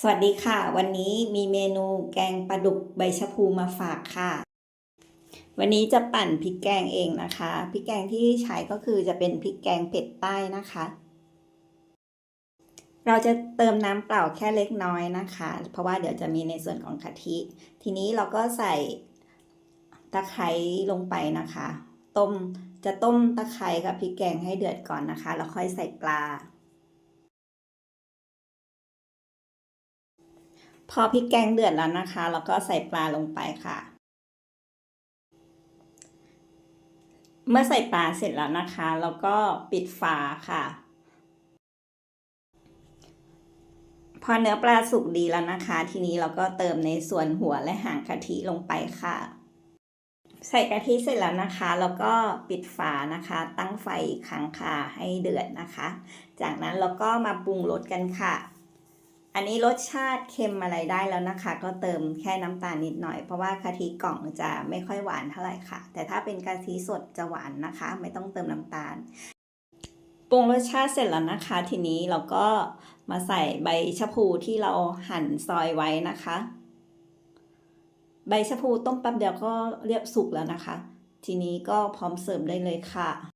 สวัสดีค่ะ วันนี้มีเมนูแกงปลาดุกใบชะพูมาฝากค่ะ วันนี้จะปั่นพริกแกงเองนะคะพริกแกงที่ใช้ก็คือจะเป็นพริกแกงเผ็ดใต้นะคะ เราจะเติมน้ำเปล่าแค่เล็กน้อยนะคะ เพราะว่าเดี๋ยวจะมีในส่วนของกะทิ ทีนี้เราก็ใส่ตะไคร้ลงไปนะคะ ต้มจะต้มตะไคร้กับพริกแกงให้เดือดก่อนนะคะ แล้วค่อยใส่ปลา พอพริกแกงเดือดแล้วนะคะ แล้วก็ใส่ปลาลงไปค่ะ เมื่อใส่ปลาเสร็จแล้วนะคะ แล้วก็ปิดฝาค่ะ พอเนื้อปลาสุกดีแล้วนะคะ ทีนี้เราก็เติมในส่วนหัวและหางกะทิลงไปค่ะ ใส่กะทิเสร็จแล้วนะคะ แล้วก็ปิดฝานะคะ ตั้งไฟอีกครั้งค่ะให้เดือดนะคะ จากนั้นเราก็มาปรุงรสกันค่ะ อันนี้รสชาติเค็มอะไรได้แล้วนะคะ ก็เติมแค่น้ำตาลนิดหน่อย เพราะว่ากะทิกล่องจะไม่ค่อยหวานเท่าไหร่ค่ะ แต่ถ้าเป็นกะทิสดจะหวานนะคะ ไม่ต้องเติมน้ำตาลปรุงรสชาติเสร็จแล้วนะคะ ทีนี้เราก็มาใส่ใบชะพูที่เราหั่นซอยไว้นะคะ ใบชะพูต้มแป๊บเดียวก็เรียบสุกแล้วนะคะ ทีนี้ก็พร้อมเสิร์ฟได้เลยค่ะ